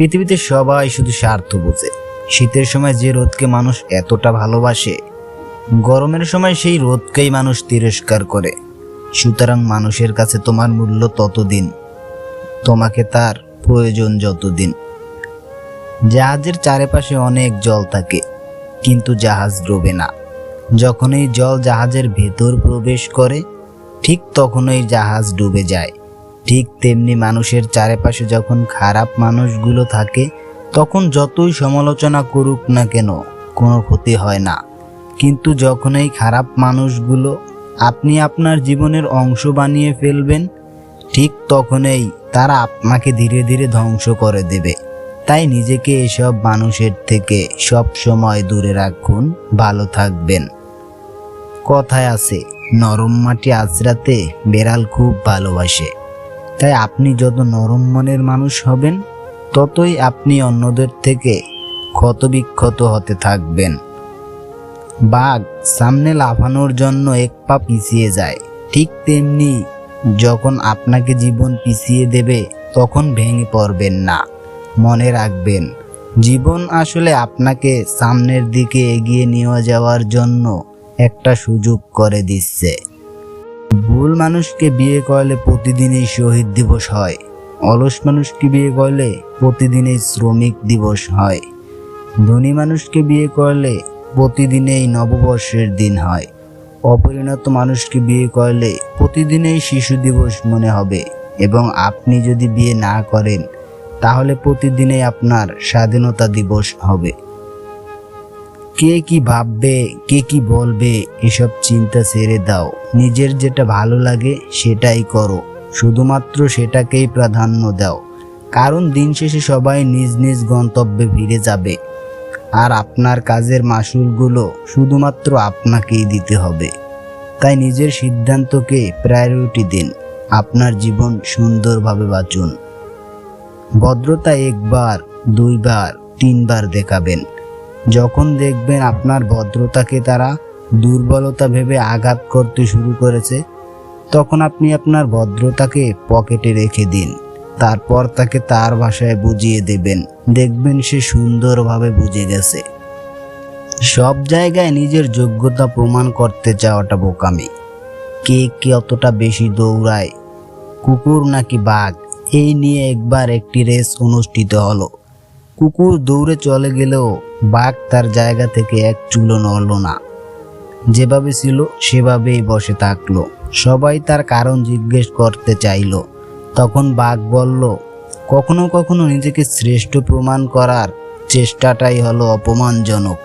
পৃথিবীতে সবাই শুধু স্বার্থ বোঝে। শীতের সময় যে রোদকে মানুষ এতটা ভালোবাসে, গরমের সময় সেই রোদকেই মানুষ তিরস্কার করে। সুতরাং মানুষের কাছে তোমার মূল্য ততদিন, তোমাকে তার প্রয়োজন যতদিন। জাহাজের চারিপাশে অনেক জল থাকে, কিন্তু জাহাজ ডোবে না। যখন এই জল জাহাজের ভেতর প্রবেশ করে, ঠিক তখনই জাহাজ ডুবে যায়। ঠিক তেমনি মানুষের চারিপাশে যখন খারাপ মানুষগুলো থাকে, তখন যতই সমালোচনা করুক না কেন, কোনো ক্ষতি হয় না। কিন্তু যখন এই খারাপ মানুষগুলো আপনি আপনার জীবনের অংশ বানিয়ে ফেলবেন, ঠিক তখনই তারা আপনাকে ধীরে ধীরে ধ্বংস করে দেবে। তাই নিজেকে এসব মানুষের থেকে সব সময় দূরে রাখুন, ভালো থাকবেন। কথায় আছে, নরম মাটি আজরাতে বেড়াল খুব ভালোবাসে। তাই আপনি যত নরম মনের মানুষ হবেন, ততই আপনি অন্যদের থেকে ক্ষতবিক্ষত হতে থাকবেন। বাঘ সামনে লাফানোর জন্য এক পা পিছিয়ে যায়। ঠিক তেমনি যখন আপনাকে জীবন পিছিয়ে দেবে, তখন ভেঙে পড়বেন না। মনে রাখবেন, জীবন আসলে আপনাকে সামনের দিকে এগিয়ে নিয়ে যাওয়ার জন্য একটা সুযোগ করে দিচ্ছে। ভুল মানুষকে বিয়ে করলে প্রতিদিনই শহীদ দিবস হয়। অলস মানুষকে বিয়ে করলে প্রতিদিনই শ্রমিক দিবস হয়। ধনী মানুষকে বিয়ে করলে প্রতিদিনেই নববর্ষের দিন হয়। অপরিণত মানুষকে বিয়ে করলে প্রতিদিনেই শিশু দিবস মনে হবে এবং আপনি যদি বিয়ে না করেন, তাহলে প্রতিদিনেই আপনার স্বাধীনতা দিবস হবে। কে কি ভাববে, কে কি বলবে, এসব চিন্তা ছেড়ে দাও। নিজের যেটা ভালো লাগে সেটাই করো। শুধুমাত্র সেটাকেই প্রাধান্য দাও। কারণ দিন শেষে সবাই নিজ নিজ গন্তব্যে ফিরে যাবে। আর আপনার কাজের মাসুলগুলো শুধুমাত্র আপনাকেই দিতে হবে। তাই নিজের সিদ্ধান্তকে প্রায়োরিটি দিন। আপনার জীবন সুন্দরভাবে বাঁচুন। ভদ্রতা একবার, দুইবার, তিনবার দেখাবেন। যখন দেখবেন আপনার ভদ্রতাকে তারা দুর্বলতা ভেবে আঘাত করতে শুরু করেছে, তখন আপনি আপনার ভদ্রতাকে পকেটে রেখে দিন। তারপর তাকে তার ভাষায় বুঝিয়ে দেবেন। দেখবেন সে সুন্দরভাবে বুঝে গেছে। সব জায়গায় নিজের যোগ্যতা প্রমাণ করতে চাওয়াটা বোকামি। কে কতটা বেশি দৌড়ায়, কুকুর নাকি বাঘ, এই নিয়ে একবার একটি রেস অনুষ্ঠিত হলো। কুকুর দৌড়ে চলে গেলেও বাঘ তার জায়গা থেকে এক চুলো নড়ল না। যেভাবে ছিল, সেভাবেই বসে থাকল। সবাই তার কারণ জিজ্ঞেস করতে চাইল। তখন বাঘ বলল, কখনো কখনো নিজেকে শ্রেষ্ঠ প্রমাণ করার চেষ্টাটাই হলো অপমানজনক।